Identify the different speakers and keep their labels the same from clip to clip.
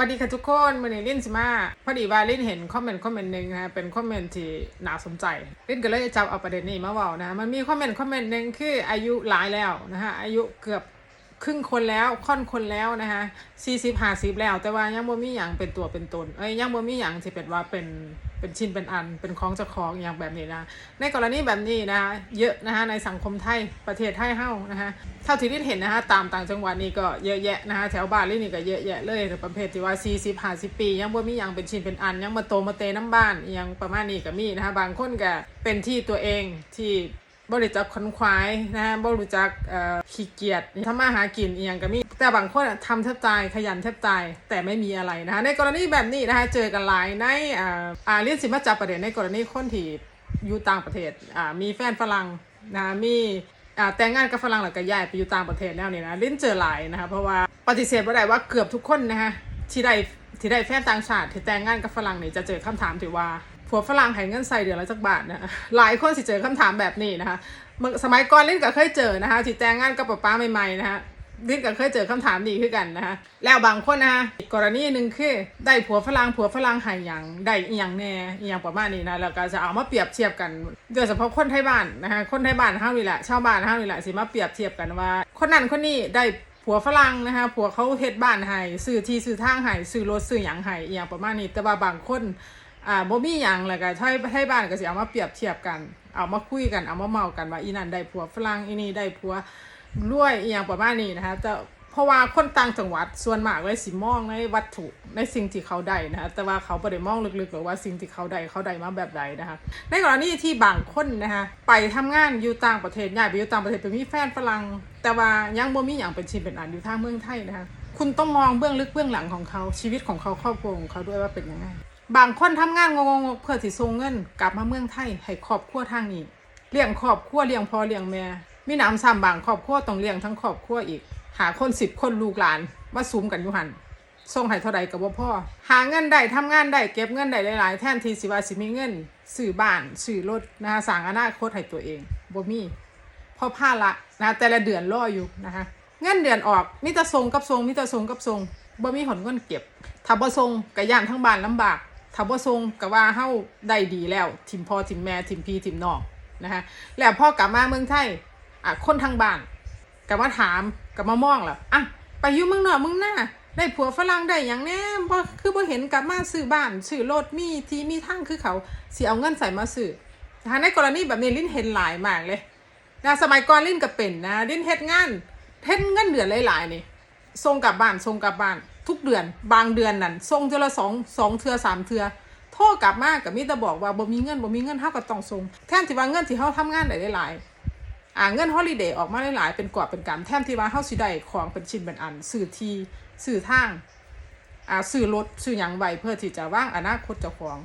Speaker 1: วัสดีค่ะทุกคนมันนี้ลินสิมาพอดีว่าลินเห็นคอมเมนต์คอมเมนต์หนึ่งนะคะเป็นคอมเมนต์ที่น่าสนใจลินก็เลยจับเอาประเด็นนี้มาเว่านะมันมีคอมเมนต์คอมเมนต์หนึ่งคืออายุหลายแล้วนะคะอายุเกือบครึ่งคนแล้วค่อนคนแล้วนะคะสี่สิบห้าสิบแล้ว แต่ว่ายังบ่มีอย่างเป็นตัวเป็นตนเอ้ยยังบ่มีอย่างที่เป็นว่าเป็น เป็นชิ้นเป็นอันเป็นของเจ้าของอย่างแบบนี้นะในกรณีแบบนี้นะคะเยอะนะคะในสังคมไทยประเทศไทยเฮานะคะเท่าที่ได้เห็นนะคะตามต่างจังหวัดนี่ก็เยอะแยะนะคะแถวบ้านลี่นี่ก็เยอะแยะเลยประเภทที่ว่า 40 50 ปี ยังบ่มีอย่างเป็นชิ้นเป็นอัน ยังมาโตมาเตน้ำบ้านยังประมาณนี้ก็มีนะคะบางคนก็เป็นที่ตัวเองที่ บริจักคนควายนะฮะบริจักขี้เกียจทำมาหากินอีย่างก็มีแต่บางคนอะทำแทบตายขยันแทบตายแต่ไม่มีอะไรนะคะในกรณีแบบนี้นะคะเจอกันหลายในอ่าเรียนสิมาจับประเด็นในกรณีคนที่อยู่ต่างประเทศอ่ามีแฟนฝรั่งนะมีอ่าแต่งงานกับฝรั่งแล้วก็ย้ายไปอยู่ต่างประเทศแล้วนี่นะเล่นเจอหลายนะคะเพราะว่าปฏิเสธไม่ได้ว่าเกือบทุกคนนะคะที่ได้ที่ได้แฟนต่างชาติที่แต่งงานกับฝรั่งนี่จะเจอคำถามที่ว่า ผัวฝรั่งให้เงินใส่เดือนละจักบาทนะหลายคนสิเจอคำถามแบบนี้นะคะสมัยก่อนเล่นก็เคยเจอนะคะที่แต่งงานกับป้าป้าใหม่ๆนะคะเล่นก็เคยเจอคำถามนี้ขึ้นกันนะคะแล้วบางคนนะคะอีกกรณีหนึ่งคือได้ผัวฝรั่งผัวฝรั่งให้หยังได้อีหยังแน่อีหยังประมาณนี้นะแล้วก็จะเอามาเปรียบเทียบกันโดยเฉพาะคนไทยบ้านนะคะคนไทยบ้านเฮานี่แหละชาวบ้านเฮานี่แหละสิมาเปรียบเทียบกันว่า คนนั้นคนนี้ได้ผัวฝรั่งนะคะผัวเขาเฮ็ดบ้านให้ซื้อที่ซื้อทางให้ซื้อรถซื้อหยังให้อหย่างประมาณนี้แต่ว่าบางคน อ่าบ่มีหยังแล้วก็ให้ให้บ้านก็สิเอามาเปรียบเทียบกัน เอามาคุยกันเอามาเมากันว่าอีนั่นได้ผัวฝรั่งอีนี่ได้ผัวรวยอีหยังประมาณนี้นะคะแต่เพราะว่าคนต่างจังหวัดส่วนมากเลยสิมองในวัตถุในสิ่งที่เขาได้นะคะแต่ว่าเขาบ่ได้มองลึกๆหรือว่าสิ่งที่เขาได้เขาได้มาแบบใดนะคะในกรณีที่บางคนนะคะไปทำงานอยู่ต่างประเทศย้ายไปอยู่ต่างประเทศไปมีแฟนฝรั่งแต่ว่ายังบ่มีหยังเป็นชิ้นเป็นอันอยู่ทางเมืองไทยนะคะคุณต้องมองเบื้องลึกเบื้องหลังของเขาชีวิตของเขาครอบครัวของเขาด้วยว่าเป็นยังไง บางคนทำงานงงๆเพื่อสิส่งเงิน กลับมาเมืองไทยให้ครอบครัวทางนี้เลี้ยงครอบครัวเลี้ยงพ่อเลี้ยงแม่มีน้ำซ้ำบางครอบครัวต้องเลี้ยงทั้งครอบครัวอีก หาคนสิบคนลูกหลานมาซุมกันอยู่หันส่งให้เท่าใดกับว่าพ่อ หาเงินได้ทำงานได้เก็บเงินได้หลายๆ แทนที่สิว่าสิมีเงินซื้อบ้านซื้อรถนะคะสร้างอนาคตให้ตัวเองบ่มีพราะผ้าละนะแต่ละเดือนรออยู่นะคะเงินเดือนออกมิตรทรงกับทรงมิตรทรงกับทรงบ่มีหนเงินเก็บถ้าบ่ทรงก็ย่านทั้งบ้านลำบาก ถ้าบ่ทรงก็ว่าเฮาได้ดีแล้วทิมพ่อทิมแม่ทิมพี่ทิมน้องนะคะแล้วพ่อกลับมาเมืองไทยอะคนทางบ้านก็มาถามก็มามองล่ะอะไปอยู่เมืองนอกเมืองหน้าได้ผัวฝรั่งได้หยังแน่บ่คือบ่เห็นกลับมาซื้อบ้านซื้อรถมีที่มีทางคือเขาสิเอาเงินใส่มาซื้อนะคะในกรณีแบบนี้ลิ้นเห็นหลายมากเลยนะสมัยก่อนลิ้นก็เป็นนะลิ้นเฮ็ดงานเฮ็ดเงินเดือนหลายๆนี่ส่งกลับบ้านส่งกลับบ้าน ทุกเดือน บางเดือนนั่นส่งเทือละสองสองเทื่อสามเทื่อโทรกลับมากกับมิตรบอกว่าบ่มีเงินบ่มีเงินเฮาก็ต้องส่งแทนที่ว่าเงินที่เฮาทำงานได้หลายๆอ่าเงินฮอลิเดย์ออกมาหลายๆเป็นกอบเป็นกำแทนที่ว่าเฮาสิได้ของเป็นชิ้นเป็นอันซื้อที่ซื้อทางอ่าซื้อรถซื้อหยังไว้เพื่อที่จะวางอนาคตเจ้าของ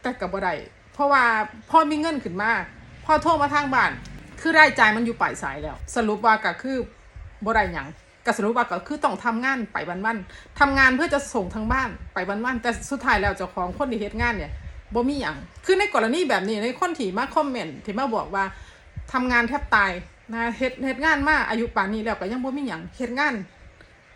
Speaker 1: แต่กับบ่ได้เพราะว่าพอมีเงินขึ้นมาพอโทรมาทางบ้าน คือรายจ่ายมันอยู่ปลายสายแล้ว สรุปว่าก็คือบ่ได้หยัง กสรุปว่าก็คือต้องทำงานไปวันๆทำงานเพื่อจะส่งทางบ้านไปวันๆแต่สุดท้ายแล้วเจ้าของคนที่เฮ็ดงานเนี่ยบ่มีหยังคือในกรณีแบบนี้ในคนที่มาคอมเมนต์ที่มาบอกว่าทำงานแทบตายนะเฮ็ดเฮ็ดงานมาอายุป่านนี้แล้วก็ยังบ่มีหยังเฮ็ดงาน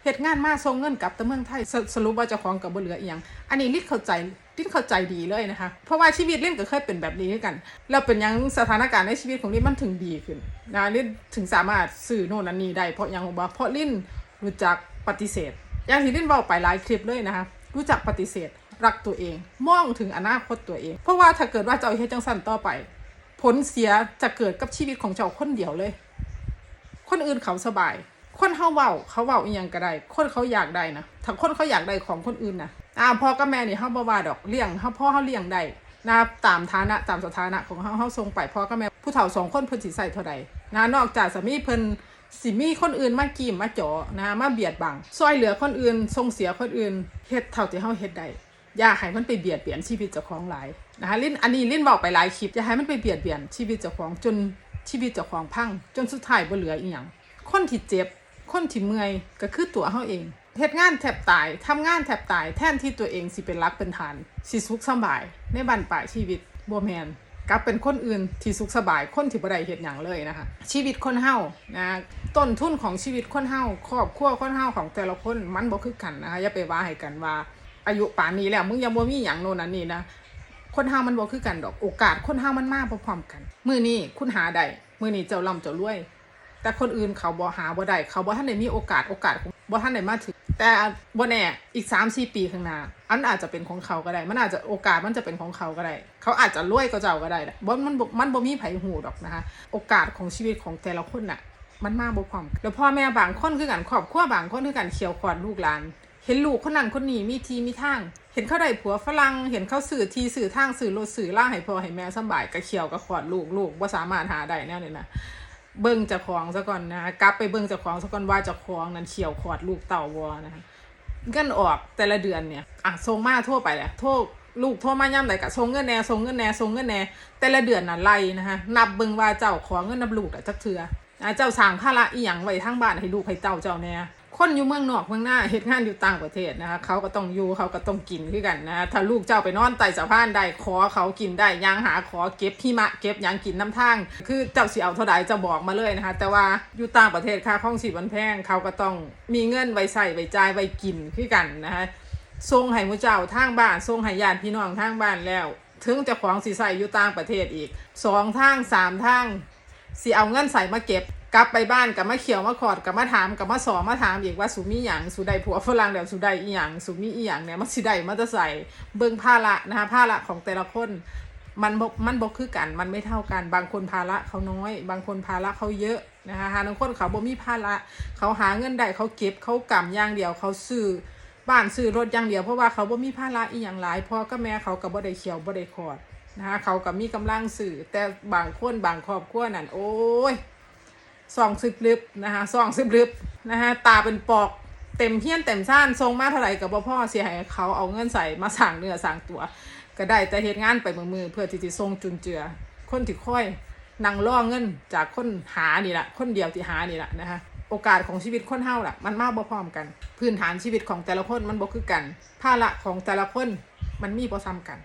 Speaker 1: เหตุงานมาส่งเงินกลับต่เมืองไทยสสรุปว่าเจ้าของกับบ่เหลืออีหยังอันนี้ลิศเข้าใจ ลิศเข้าใจดีเลยนะคะ เพราะว่าชีวิตลิศก็เคยเป็นแบบนี้ด้วยกัน แล้วเป็นยังสถานการณ์ในชีวิตของลิศมันถึงดีขึ้นนะลิศถึงสามารถสื่อโน่นนั่นนี่ได้เพราะยังว่าเพราะลิศรู้จักปฏิเสธ อย่างที่ลิศบอกไปหลายคลิปเลยนะคะ รู้จักปฏิเสธ รักตัวเอง มองถึงอนาคตตัวเอง เพราะว่าถ้าเกิดว่าเจ้าเฮ็ดจังสันต่อไป ผลเสียจะเกิดกับชีวิตของเจ้าคนเดียวเลย คนอื่นเขาสบาย คนเขาเว้าเขาเว้าอีหยังก็ได้ คนเขาอยากได้นะถ้าคนเขาอยากได้ของคนอื่นนะ อ่าพ่อกับแม่นี่เฮาบ่ว่าดอกเลี้ยงเฮาพ่อเฮาเลี้ยงได้นะตามฐานะตามสถานะของเฮาเฮาส่งไปพ่อกับแม่ผู้เฒ่าสองคนเพิ่นสิใส่เท่าใดนะนอกจากสามีเพิ่นสิมีคนอื่นมากีมมาจ่อนะมาเบียดบังซอยเหลือคนอื่นส่งเสียคนอื่นเฮ็ดเท่าที่เฮาเฮ็ดได้อย่าให้มันไปเบียดเบียนชีวิตเจ้าของหลายนะคะลิ้นอันนี้ลิ้นบอกไปหลายคลิปอย่าให้มันไปเบียดเบียนชีวิตเจ้าของจนชีวิตเจ้าของพังจนสุดท้ายบ่เหลืออีหยังคนที่เจ็บคนที่เมื่อยก็คือตัวเฮาเอง เฮ็ดงานแทบตายทำงานแทบตาย แทนที่ตัวเองสิเป็นรักเป็นฐานสิสุขสบาย ในบันปลายชีวิตบ่แมนกลับเป็นคนอื่นที่สุขสบายคนที่บ่ได้เฮ็ดหยังเลยนะคะ ชีวิตคนเฮานะต้นทุนของชีวิตคนเฮาครอบครัวคนเฮาของแต่ละคนมันบ่คือกันนะคะอย่าไปว่าให้กันว่า อายุป่านนี้แล้วมึงยังบ่มีหยังโน่นนั่นนี่นะคนเฮามันบ่คือกันดอกโอกาสคนเฮามันมาพร้อมกันมื้อนี้คุณหาได้มื้อนี้เจ้าร่ำเจ้ารวย แต่คนอื่นเขาบ่หาบ่ได้เขาบ่ทันได้มีโอกาสโอกาสบ่ทันได้มาถึง แต่บ่แน่อีก3 4ปีข้างหน้าอันอาจจะเป็นของเขาก็ได้ มันอาจจะโอกาสมันจะเป็นของเขาก็ได้ เขาอาจจะรวยก็เจ้าก็ได้แหละบ่มันมันบ่มีไผหูดอกนะคะ โอกาสของชีวิตของแต่ละคนน่ะ มันมากบ่พร้อมแล้วพ่อแม่บางคนคือกันครอบครัวบางคนคือกันเขียวขอดลูกหลาน เห็นลูกคนนั้นคนนี้มีทีมีทาง เห็นเขาได้ผัวฝรั่งเห็นเขาสื่อทีสื่อทางสื่อรถสื่อล่างให้พ่อให้แม่สบายก็เขียวก็ขอดลูกลูกว่าสามารถหาได้แน่เลยนะ เบิ่งเจ้าของซะก่อนนะกลับไปเบิ่งเจ้าของซะก่อนว่าเจ้าของนั้นเขียวขอดลูกเต่าวอนะคะเงินออกแต่ละเดือนเนี่ยอะทรงมาทั่วไปแหละโทลูกโทรมาย่ำไหนกะส่งเงินแหน่ส่งเงินแหน่ส่งเงินแหน่แต่ละเดือนน่ะไล่นะคะนับเบิ่งว่าเจ้าขอเงินนับลูกอะจักเทืออะเจ้าสร้างภาระอีหยังไว้ทั้งบ้านให้ลูกให้เต้าเจ้าแหน่ คนอยู่เมืองนอกเมืองหน้าเฮ็ดงานอยู่ต่างประเทศนะคะเขาก็ต้องอยู่เขาก็ต้องกินคือกันนะคะถ้าลูกเจ้าไปนอนไต่สะพานได้ขอเขากินได้ยางหาขอเก็บหิมะเก็บยางกินน้ำทาง คือเจ้าสิเอาเท่าใดจะบอกมาเลยนะคะ แต่ว่าอยู่ต่างประเทศค่าข้องชีพมันแพงเขาก็ต้องมีเงินไว้ใส่ไว้จ่ายไว้กินคือกันนะคะส่งให้มูเจ้าทางบ้านส่งให้ญาติพี่น้องทางบ้านแล้ว ถึงจะของสิใส่อยู่ต่างประเทศอีกสองทางสามทางสิเอาเงินใส่มาเก็บ กลับไปบ้านกับมาเขียวมาขอดกับมาถามกับมาสอมาถามอีกว่าสุมีหยังสุใดผัวฝรั่งแล้วสุใดอีหยังสุมีอีหยังเนี่ยมันสิใดมันจะใส่เบิ่งภาระนะคะภาระของแต่ละคนมันบมันบกคือกันมันไม่เท่ากัน บางคนภาระเขาน้อย บางคนภาระเขาเยอะนะคะหาบางคนเขาบ่มีภาระเขาหาเงินได้เขาเก็บเขากำอย่างเดียวเขาซื้อบ้านซื้อรถอย่างเดียวเพราะว่าเขาบ่มีภาระอีหยังหลายพ่อกับแม่เขาก็บ่ได้เขียวบ่ได้ขอดนะคะเขาก็มีกำลังสื่อแต่บางคนบางครอบครัวนั่นโอ้ย ซองซึบลึบนะคะซองซึบลึบนะคะตาเป็นปอกเต็มเพี้ยนเต็มซ่านทรงมาเท่าไหร่กับพ่อเสียหายเขาเอาเงินใส่มาสั่งเนื้อสั่งตัว ก็ได้แต่เหตุงานไปมือมือเพื่อที่จะทรงจุนเจือ คนที่ค่อยนั่งล่อเงินจากคนหานี่แหละคนเดียวที่หานี่แหละนะคะโอกาสของชีวิตคนเฮาล่ะ มันมากบ่พร้อมกัน พื้นฐานชีวิตของแต่ละคนมันบ่คือกันภาระของแต่ละคนมันมีบ่ซ้ำกัน